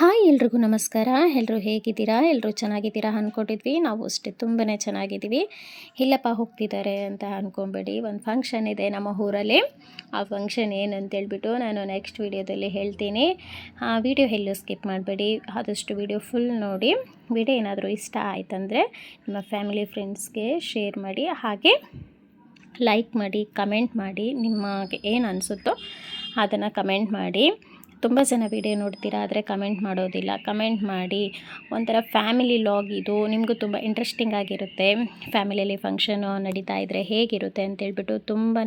Hi ಎಲ್ರಿಗೂ ನಮಸ್ಕಾರ. ಎಲ್ಲರೂ ಹೇಗಿದ್ದೀರಾ? ಎಲ್ಲರೂ ಚೆನ್ನಾಗಿದ್ದೀರಾ ಅಂದ್ಕೊಂಡಿದ್ವಿ ನಾವು ಅಷ್ಟೇ ತುಂಬಾ ಚೆನ್ನಾಗಿದ್ದೀವಿ. ಇಲ್ಲಪ್ಪ ಹೋಗ್ತಿದ್ದಾರೆ ಅಂತ ಅಂದ್ಕೊಂಬೇಡಿ ಒಂದು ಫಂಕ್ಷನ್ ಇದೆ ನಮ್ಮ ಊರಲ್ಲಿ. ಆ ಫಂಕ್ಷನ್ ಏನಂತೇಳ್ಬಿಟ್ಟು ನಾನು ನೆಕ್ಸ್ಟ್ ವೀಡಿಯೋದಲ್ಲಿ ಹೇಳ್ತೀನಿ. ಆ ವಿಡಿಯೋ ಎಲ್ಲೂ ಸ್ಕಿಪ್ ಮಾಡಬೇಡಿ. ಆದಷ್ಟು ವಿಡಿಯೋ ಫುಲ್ ನೋಡಿ. ವಿಡಿಯೋ ಏನಾದರೂ ಇಷ್ಟ ಆಯ್ತಂದರೆ ನಿಮ್ಮ ಫ್ಯಾಮಿಲಿ ಫ್ರೆಂಡ್ಸ್ಗೆ ಶೇರ್ ಮಾಡಿ. ಹಾಗೆ ಲೈಕ್ ಮಾಡಿ ಕಮೆಂಟ್ ಮಾಡಿ. ನಿಮಗೆ ಏನು ಅನಿಸುತ್ತೋ ಅದನ್ನು ಕಮೆಂಟ್ ಮಾಡಿ. ತುಂಬ ಜನ ವೀಡಿಯೋ ನೋಡ್ತೀರಾ ಆದರೆ ಕಮೆಂಟ್ ಮಾಡೋದಿಲ್ಲ. ಕಮೆಂಟ್ ಮಾಡಿ ಒಂಥರ ಫ್ಯಾಮಿಲಿ ಲಾಗ್ ಇದು ನಿಮಗೂ ತುಂಬ ಇಂಟ್ರೆಸ್ಟಿಂಗ್ ಆಗಿರುತ್ತೆ. ಫ್ಯಾಮಿಲಿಯಲ್ಲಿ ಫಂಕ್ಷನು ನಡೀತಾ ಇದ್ದರೆ ಹೇಗಿರುತ್ತೆ ಅಂತೇಳ್ಬಿಟ್ಟು ತುಂಬಾ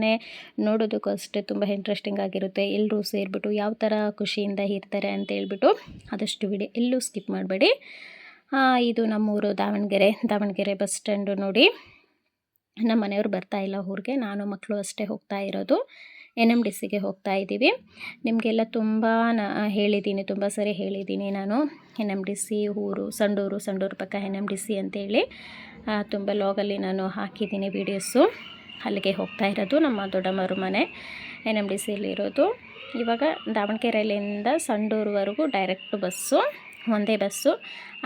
ನೋಡೋದಕ್ಕೂ ಅಷ್ಟೇ ತುಂಬ ಇಂಟ್ರೆಸ್ಟಿಂಗ್ ಆಗಿರುತ್ತೆ. ಎಲ್ಲರೂ ಸೇರಿಬಿಟ್ಟು ಯಾವ ಥರ ಖುಷಿಯಿಂದ ಇರ್ತಾರೆ ಅಂತೇಳ್ಬಿಟ್ಟು ಆದಷ್ಟು ವಿಡಿಯೋ ಎಲ್ಲೂ ಸ್ಕಿಪ್ ಮಾಡಬೇಡಿ. ಇದು ನಮ್ಮೂರು ದಾವಣಗೆರೆ ದಾವಣಗೆರೆ ಬಸ್ ಸ್ಟ್ಯಾಂಡು ನೋಡಿ. ನಮ್ಮ ಮನೆಯವ್ರು ಬರ್ತಾ ಇಲ್ಲ ಊರಿಗೆ. ನಾನು ಮಕ್ಕಳು ಅಷ್ಟೇ ಹೋಗ್ತಾ ಇರೋದು. ಎನ್ ಎಂ ಡಿ ಸಿಗೆ ಹೋಗ್ತಾ ಇದ್ದೀವಿ. ನಿಮಗೆಲ್ಲ ತುಂಬ ನಾ, ಹೇಳಿದ್ದೀನಿ, ತುಂಬ ಸರಿ ಹೇಳಿದ್ದೀನಿ ನಾನು. ಎನ್ ಎಂ ಡಿ ಸಿ ಊರು, ಸಂಡೂರು ಸಂಡೂರು ಪಕ್ಕ ಎನ್ ಎಂ ಡಿ ಸಿ ಅಂತೇಳಿ ತುಂಬ ಲಾಗಲ್ಲಿ ನಾನು ಹಾಕಿದ್ದೀನಿ ವೀಡಿಯೋಸು ಅಲ್ಲಿಗೆ ಹೋಗ್ತಾ ಇರೋದು ನಮ್ಮ ದೊಡ್ಡಮ್ಮರು ಮನೆ ಎನ್ ಎಂ ಡಿ ಸಿಲಿರೋದು ಇವಾಗ ದಾವಣಗೆರೆಯಿಂದ ಸಂಡೂರುವರೆಗೂ ಡೈರೆಕ್ಟ್ ಬಸ್ಸು ಒಂದೇ ಬಸ್ಸು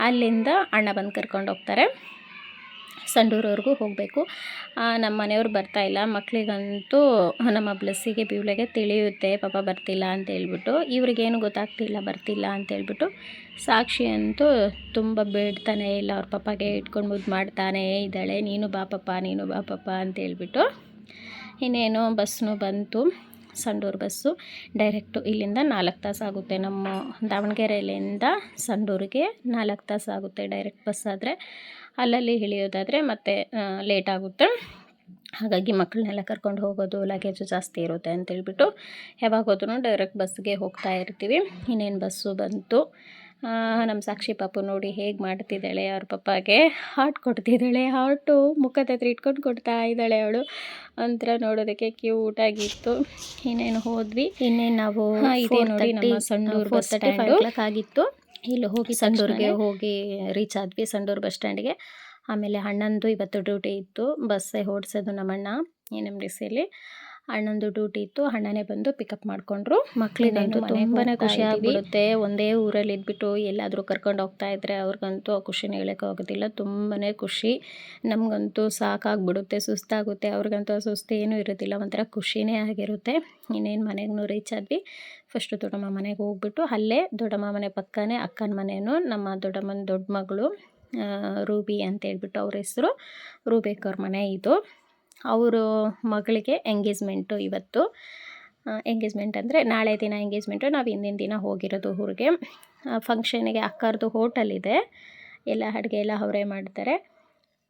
ಅಲ್ಲಿಂದ ಅಣ್ಣ ಬಂದು ಕರ್ಕೊಂಡು ಹೋಗ್ತಾರೆ. ಸಂಡೂರವರೆಗೂ ಹೋಗಬೇಕು. ನಮ್ಮ ಮನೆಯವ್ರು ಬರ್ತಾಯಿಲ್ಲ ಮಕ್ಕಳಿಗಂತೂ ನಮ್ಮ ಬ್ಲಸ್ಸಿಗೆ ಬಿವ್ಲೆಗೆ ತಿಳಿಯುತ್ತೆ. ಪಾಪ ಬರ್ತಿಲ್ಲ ಅಂತ ಹೇಳ್ಬಿಟ್ಟು. ಇವ್ರಿಗೇನು ಗೊತ್ತಾಗ್ತಿಲ್ಲ, ಬರ್ತಿಲ್ಲ ಅಂತೇಳ್ಬಿಟ್ಟು ಸಾಕ್ಷಿ ಅಂತೂ ತುಂಬ ಬೇಡ್ತಾನೆ ಇಲ್ಲ. ಅವ್ರ ಪಪ್ಪಗೆ ಇಟ್ಕೊಂಡು ಮುದ್ದು ಮಾಡ್ತಾನೆ ಇದ್ದಾಳೆ. ನೀನು ಬಾ ನೀನು ಬಾ ಅಂತ ಅಂತೇಳ್ಬಿಟ್ಟು ಇನ್ನೇನು ಬಸ್ನು ಬಂತು. ಸಂಡೂರು ಬಸ್ಸು ಡೈರೆಕ್ಟು ಇಲ್ಲಿಂದ ನಾಲ್ಕು ತಾಸು ಆಗುತ್ತೆ. ನಮ್ಮ ದಾವಣಗೆರೆಯಿಂದ ಸಂಡೂರಿಗೆ ನಾಲ್ಕು ತಾಸು ಆಗುತ್ತೆ ಡೈರೆಕ್ಟ್ ಬಸ್ ಆದರೆ. ಅಲ್ಲಲ್ಲಿ ಇಳಿಯೋದಾದರೆ ಮತ್ತೆ ಲೇಟ್ ಆಗುತ್ತೆ. ಹಾಗಾಗಿ ಮಕ್ಕಳನ್ನೆಲ್ಲ ಕರ್ಕೊಂಡು ಹೋಗೋದು ಲಗೇಜು ಜಾಸ್ತಿ ಇರುತ್ತೆ ಅಂತೇಳ್ಬಿಟ್ಟು ಯಾವಾಗ ಹೋದ್ರೂ ಡೈರೆಕ್ಟ್ ಬಸ್ಗೆ ಹೋಗ್ತಾ ಇರ್ತೀವಿ. ಇನ್ನೇನು ಬಸ್ಸು ಬಂತು. ನಮ್ಮ ಸಾಕ್ಷಿ ಪಾಪು ನೋಡಿ ಹೇಗೆ ಮಾಡ್ತಿದ್ದಾಳೆ ಅವ್ರ ಪಪ್ಪಾಗೆ. ಹಾರ್ಟ್ ಕೊಡ್ತಿದ್ದಾಳೆ ಹಾರ್ಟು ಮುಖದ ಹತ್ರ ಇಟ್ಕೊಂಡು ಕೊಡ್ತಾ ಇದ್ದಾಳೆ ಅವಳು. ಅಂತರ ನೋಡೋದಕ್ಕೆ ಕ್ಯೂಟಾಗಿತ್ತು ಇನ್ನೇನು ಹೋದ್ವಿ? ಇನ್ನೇನು ನಾವು ಇದೇ ನೋಡಿ ನಮ್ಮ ಸಣ್ಣೂರು ಬಸ್ ಸ್ಟ್ಯಾಂಡ್ ಆಗಿತ್ತು. ಇಲ್ಲಿ ಹೋಗಿ ಸಂಡೂರಿಗೆ ಹೋಗಿ ರೀಚ್ ಆದ್ವಿ ಸಂಡೂರು ಬಸ್ ಸ್ಟ್ಯಾಂಡ್ಗೆ ಆಮೇಲೆ ಅಣ್ಣಂದು ಇವತ್ತು ಡ್ಯೂಟಿ ಇತ್ತು. ಬಸ್ಸೇ ಓಡಿಸೋದು ನಮ್ಮಣ್ಣ ಎನ್ ಎಂ ಡಿ ಸಿಯಲ್ಲಿ ಅಣ್ಣಂದು ಡ್ಯೂಟಿ ಇತ್ತು. ಅಣ್ಣನೇ ಬಂದು ಪಿಕಪ್ ಮಾಡಿಕೊಂಡ್ರು. ಮಕ್ಕಳಿಗಂತೂ ತುಂಬಾ ಖುಷಿ ಆಗಿಬಿಡುತ್ತೆ. ಒಂದೇ ಊರಲ್ಲಿ ಇದ್ಬಿಟ್ಟು ಎಲ್ಲಾದರೂ ಕರ್ಕೊಂಡು ಹೋಗ್ತಾ ಇದ್ರೆ ಅವ್ರಿಗಂತೂ ಆ ಖುಷಿನ ಆಗೋದಿಲ್ಲ. ತುಂಬಾ ಖುಷಿ. ನಮಗಂತೂ ಸಾಕಾಗ್ಬಿಡುತ್ತೆ. ಸುಸ್ತಾಗುತ್ತೆ. ಅವ್ರಿಗಂತೂ ಸುಸ್ತು ಏನೂ ಇರೋದಿಲ್ಲ. ಒಂಥರ ಖುಷಿನೇ ಆಗಿರುತ್ತೆ. ಇನ್ನೇನು ಮನೆಗೂ ರೀಚ್ ಆದ್ವಿ. ಫಸ್ಟು ದೊಡ್ಡಮ್ಮ ಮನೆಗೆ ಹೋಗ್ಬಿಟ್ಟು ಅಲ್ಲೇ ದೊಡ್ಡಮ್ಮ ಮನೆ ಪಕ್ಕನೇ ಅಕ್ಕನ ಮನೆಯೂ ನಮ್ಮ ದೊಡ್ಡಮ್ಮನ ದೊಡ್ಡ ಮಗಳು ರೂಬಿ ಅಂತ ಹೇಳ್ಬಿಟ್ಟು ಅವ್ರ ಹೆಸರು. ರೂಬೇಕ್ ಅವ್ರ ಮನೆ ಇದು. ಅವರು ಮಗಳಿಗೆ ಎಂಗೇಜ್ಮೆಂಟು ಇವತ್ತು. ಎಂಗೇಜ್ಮೆಂಟ್ ಅಂದರೆ ನಾಳೆ ದಿನ ಎಂಗೇಜ್ಮೆಂಟು, ನಾವು ಹಿಂದಿನ ದಿನ ಹೋಗಿರೋದು ಊರಿಗೆ. ಫಂಕ್ಷನಿಗೆ ಅಕ್ಕರದು ಹೋಟೆಲ್ ಇದೆ. ಎಲ್ಲ ಅಡುಗೆ ಎಲ್ಲ ಅವರೇ ಮಾಡ್ತಾರೆ.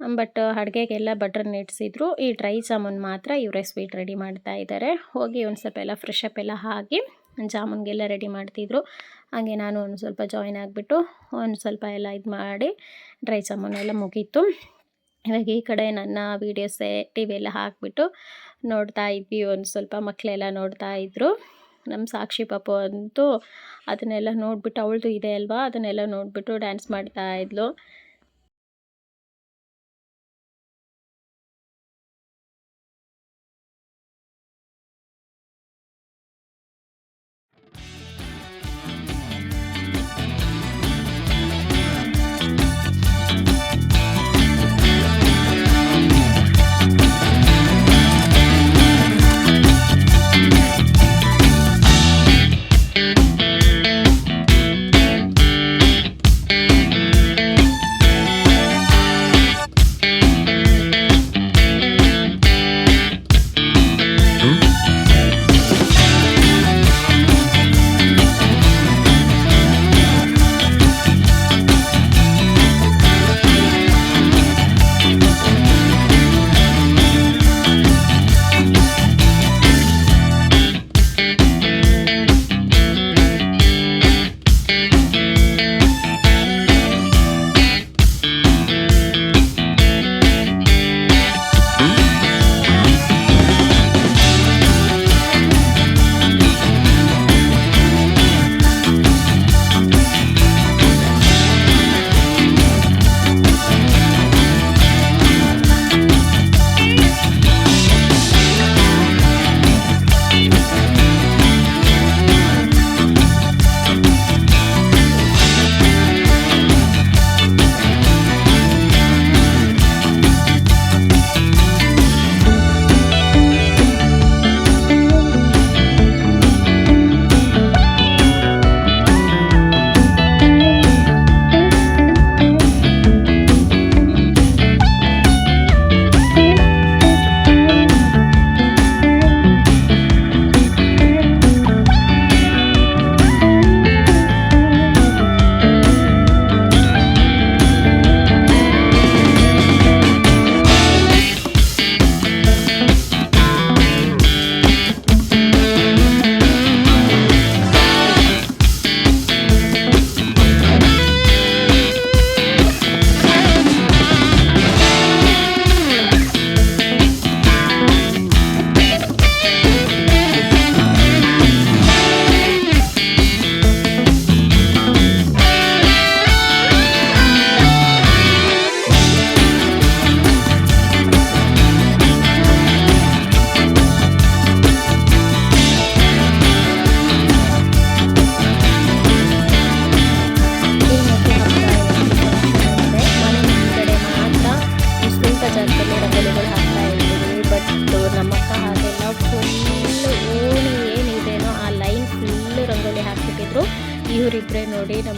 ಬಟ್ ಅಡುಗೆಗೆಲ್ಲ ಬಟ್ರ್ ಇಡ್ಸಿದ್ರು ಈ ಡ್ರೈ ಜಾಮೂನ್ ಮಾತ್ರ ಇವರೇ ಸ್ವೀಟ್ ರೆಡಿ ಮಾಡ್ತಾ ಇದ್ದಾರೆ ಹೋಗಿ ಒಂದು ಸ್ವಲ್ಪ ಎಲ್ಲ ಫ್ರೆಶ್ ಅಪ್ ಎಲ್ಲ ಆಗಿ ಜಾಮೂನ್ಗೆಲ್ಲ ರೆಡಿ ಮಾಡ್ತಿದ್ರು. ಹಾಗೆ ನಾನು ಒಂದು ಸ್ವಲ್ಪ ಜಾಯಿನ್ ಆಗಿಬಿಟ್ಟು ಒಂದು ಸ್ವಲ್ಪ ಎಲ್ಲ ಇದು ಮಾಡಿ ಡ್ರೈ ಜಾಮೂನ್ ಎಲ್ಲ ಮುಗೀತು. ಇವಾಗ ಈ ಕಡೆ ನನ್ನ ವೀಡಿಯೋಸೇ ಟಿ ವಿ ಎಲ್ಲ ಹಾಕಿಬಿಟ್ಟು ನೋಡ್ತಾ ಇದ್ವಿ. ಒಂದು ಸ್ವಲ್ಪ ಮಕ್ಕಳೆಲ್ಲ ನೋಡ್ತಾ ಇದ್ದರು ನಮ್ಮ ಸಾಕ್ಷಿ ಪಾಪು ಅಂತೂ ಅದನ್ನೆಲ್ಲ ನೋಡಿಬಿಟ್ಟು, ಅವಳದು ಇದೆ ಅಲ್ವಾ? ಅದನ್ನೆಲ್ಲ ನೋಡಿಬಿಟ್ಟು ಡ್ಯಾನ್ಸ್ ಮಾಡ್ತಾ ಇದ್ಲು.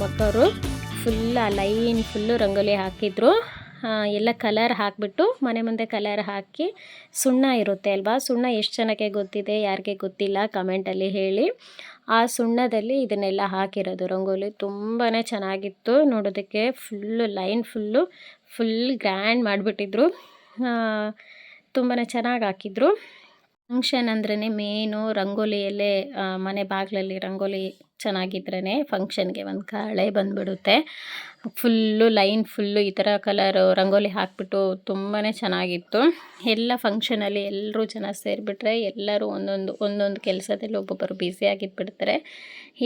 ನೋಡಿ ನಮ್ಮ ಫುಲ್ ಲೈನ್ ಫುಲ್ಲು ರಂಗೋಲಿ ಹಾಕಿದ್ರು. ಎಲ್ಲ ಕಲರ್ ಹಾಕಿಬಿಟ್ಟು ಮನೆ ಮುಂದೆ ಕಲರ್ ಹಾಕಿ ಸುಣ್ಣ ಇರುತ್ತೆ ಅಲ್ವಾ? ಸುಣ್ಣ ಎಷ್ಟು ಜನಕ್ಕೆ ಗೊತ್ತಿದೆ, ಯಾರಿಗೆ ಗೊತ್ತಿಲ್ಲ ಕಮೆಂಟಲ್ಲಿ ಹೇಳಿ. ಆ ಸುಣ್ಣದಲ್ಲಿ ಇದನ್ನೆಲ್ಲ ಹಾಕಿರೋದು. ರಂಗೋಲಿ ತುಂಬಾ ಚೆನ್ನಾಗಿತ್ತು. ನೋಡೋದಕ್ಕೆ full line full full grand ಮಾಡಿಬಿಟ್ಟಿದ್ರು. ತುಂಬಾ ಚೆನ್ನಾಗಿ ಹಾಕಿದ್ರು. ಫಂಕ್ಷನ್ ಅಂದ್ರೇ ಮೇನು ರಂಗೋಲಿಯಲ್ಲೇ ಮನೆ ಬಾಗಿಲಲ್ಲಿ ರಂಗೋಲಿ ಚೆನ್ನಾಗಿದ್ರೇ ಫಂಕ್ಷನ್ಗೆ ಒಂದು ಕಳೆ ಬಂದ್ಬಿಡುತ್ತೆ. ಫುಲ್ಲು ಲೈನ್ ಫುಲ್ಲು ಈ ಥರ ಕಲರು ರಂಗೋಲಿ ಹಾಕಿಬಿಟ್ಟು ತುಂಬಾ ಚೆನ್ನಾಗಿತ್ತು. ಎಲ್ಲ ಫಂಕ್ಷನಲ್ಲಿ ಎಲ್ಲರೂ ಜನ ಸೇರಿಬಿಟ್ರೆ ಎಲ್ಲರೂ ಒಂದೊಂದು ಒಂದೊಂದು ಕೆಲಸದಲ್ಲಿ ಒಬ್ಬೊಬ್ಬರು ಬ್ಯುಸಿಯಾಗಿದ್ಬಿಡ್ತಾರೆ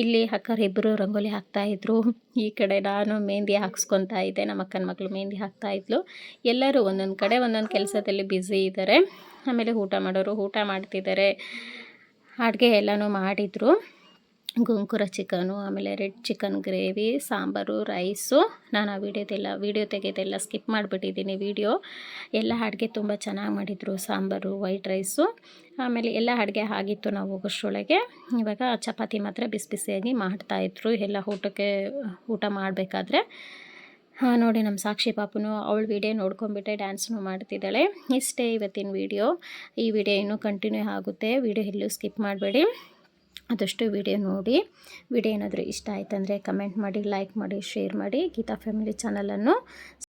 ಇಲ್ಲಿ ಅಕ್ಕರಿಬ್ಬರು ರಂಗೋಲಿ ಹಾಕ್ತಾಯಿದ್ರು ಈ ಕಡೆ ನಾನು ಮೆಹಂದಿ ಹಾಕ್ಸ್ಕೊತಾ ಇದ್ದೆ, ನಮ್ಮ ಅಕ್ಕನ ಮಕ್ಕಳು ಮೆಹಂದಿ ಹಾಕ್ತಾಯಿದ್ಲು ಎಲ್ಲರೂ ಒಂದೊಂದು ಕಡೆ ಒಂದೊಂದು ಕೆಲಸದಲ್ಲಿ ಬ್ಯುಸಿ ಇದ್ದಾರೆ ಆಮೇಲೆ ಊಟ ಮಾಡೋರು ಊಟ ಮಾಡ್ತಿದ್ದಾರೆ ಅಡುಗೆ ಎಲ್ಲನೂ ಮಾಡಿದರು. ಗೋಂಗೂರ ಚಿಕನು ಆಮೇಲೆ red chicken gravy sambar rice ನಾನು ಆ ವೀಡಿಯೋದೆಲ್ಲ ವಿಡಿಯೋ ತೆಗೆದೆಲ್ಲ ಸ್ಕಿಪ್ ಮಾಡಿಬಿಟ್ಟಿದ್ದೀನಿ ವಿಡಿಯೋ ಎಲ್ಲ ಅಡುಗೆ ತುಂಬ ಚೆನ್ನಾಗಿ ಮಾಡಿದರು, ಸಾಂಬಾರು ವೈಟ್ ರೈಸು ಆಮೇಲೆ ಎಲ್ಲ ಅಡುಗೆ ಆಗಿತ್ತು ನಾವು ಹೋಗೋಷ್ಟ್ರೊಳಗೆ ಇವಾಗ ಚಪಾತಿ ಮಾತ್ರ ಬಿಸಿ ಬಿಸಿಯಾಗಿ ಮಾಡ್ತಾಯಿದ್ರು ಎಲ್ಲ ಊಟಕ್ಕೆ, ಊಟ ಮಾಡಬೇಕಾದ್ರೆ. ಹಾಂ, ನೋಡಿ ನಮ್ಮ ಸಾಕ್ಷಿ ಪಾಪುನು ಅವಳು ವಿಡಿಯೋ ನೋಡ್ಕೊಂಬಿಟ್ಟೆ ಡ್ಯಾನ್ಸ್ನು ಮಾಡ್ತಿದ್ದಾಳೆ. ಇಷ್ಟೇ ಇವತ್ತಿನ ವಿಡಿಯೋ ಈ ವಿಡಿಯೋ ಇನ್ನೂ ಕಂಟಿನ್ಯೂ ಆಗುತ್ತೆ. ವಿಡಿಯೋ ಎಲ್ಲೂ ಸ್ಕಿಪ್ ಮಾಡಬೇಡಿ. ಆದಷ್ಟು ವಿಡಿಯೋ ನೋಡಿ. ವಿಡಿಯೋ ಏನಾದರೂ ಇಷ್ಟ ಆಯ್ತಂದರೆ ಕಮೆಂಟ್ ಮಾಡಿ, ಲೈಕ್ ಮಾಡಿ, ಶೇರ್ ಮಾಡಿ ಗೀತಾ ಫ್ಯಾಮಿಲಿ ಚಾನಲನ್ನು